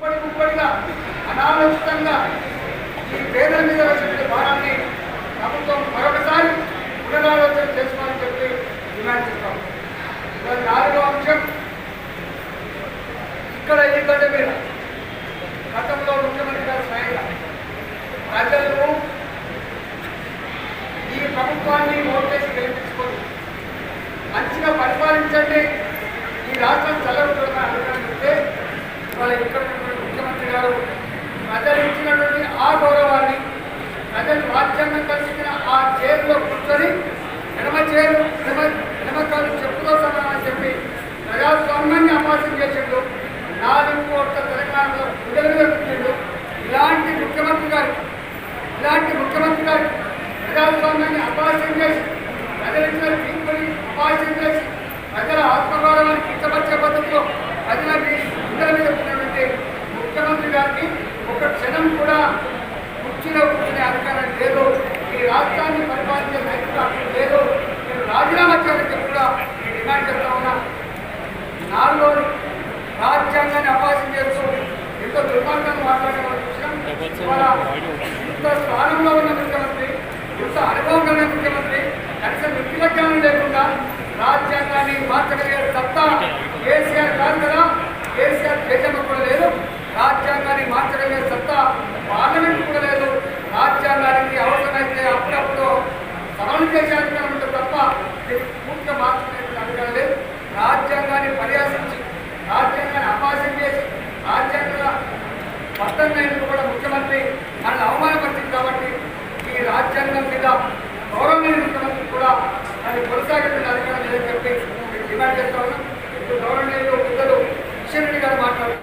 ఇప్పటి అనాలోచితంగా ఈ పేదల మీద వచ్చిన భారాన్ని ప్రభుత్వం మరొకసారి పునరాలోచన చేసుకోవాలని చెప్పి డిమాండ్ చేస్తాం. నాలుగో అంశం ఇక్కడ ఈ గడ్డ మీద గతంలో ముఖ్యమంత్రి గారు స్వయంగా ప్రజలను ఈ ప్రభుత్వాన్ని ఓటు చేసినటువంటి ముఖ్యమంత్రి గారు ప్రజలు ఇచ్చినటువంటి ఆ గౌరవాన్ని ప్రజలు రాజ్యాంగం కలిసిన ఆ చేతిలో కూర్చొని ఎడమ చేరు ఎడమ ఎడమకాలు చెప్పుతో సమానమని చెప్పి ప్రజాస్వామ్యాన్ని అపాసం చేసిండు. నాలుగు కోట్ల తెలంగాణలో గుండెల పెట్టిండు ఇలాంటి ముఖ్యమంత్రి గారు ఇలాంటి ముఖ్యమంత్రి గారు ప్రజాస్వామ్యాన్ని అపాసం చేసి ప్రజలిచ్చిన తీర్పుని అపాసం చేసి ప్రజల ఆత్మగౌరవాన్ని కించపరిచే పద్ధతిలో ప్రజలకి గుండెల మీద ఉన్నటువంటి ముఖ్యమంత్రి గారికి ఒక క్షణం కూడా కుర్చీలో కూర్చునే అధికారం లేదు ఈ రాష్ట్రాన్ని పరిపాలించే నైతిక లేదు నేను రాజీనామా చేయాలని కూడా నేను డిమాండ్ చేస్తా ఉన్నా. నాలో రాజ్యాంగాన్ని అపాసం చేస్తూ ఎంతో దుర్మార్గంగా మాట్లాడే వాళ్ళు ఇంత స్థానంలో ఉన్న ముఖ్యమంత్రి ఇంత అనుభవం కలిగిన ముఖ్యమంత్రి కనీసం వ్యక్తిగతం లేకుండా రాజ్యాంగాన్ని మార్చగలిగే సత్తా కేసీఆర్ కాదు కదా. కేసీఆర్ దేశంలో కూడా లేదు. దీన్ని పూర్తిగా మార్చుకునేటువంటి అధికారులే రాజ్యాంగాన్ని పరిహాసించి రాజ్యాంగాన్ని అపాసం చేసి రాజ్యాంగ పట్టణమైనది కూడా ముఖ్యమంత్రి మనల్ని అవమానపరిచింది కాబట్టి ఈ రాజ్యాంగం మీద గౌరవం ముఖ్యమంత్రి కూడా దాన్ని కొనసాగించిన అధికారం లేదని చెప్పి డిమాండ్ చేస్తా ఉన్నాం. ఇప్పుడు గౌరవం పెద్దలు కిషన్ రెడ్డి గారు మాట్లాడుతున్నారు.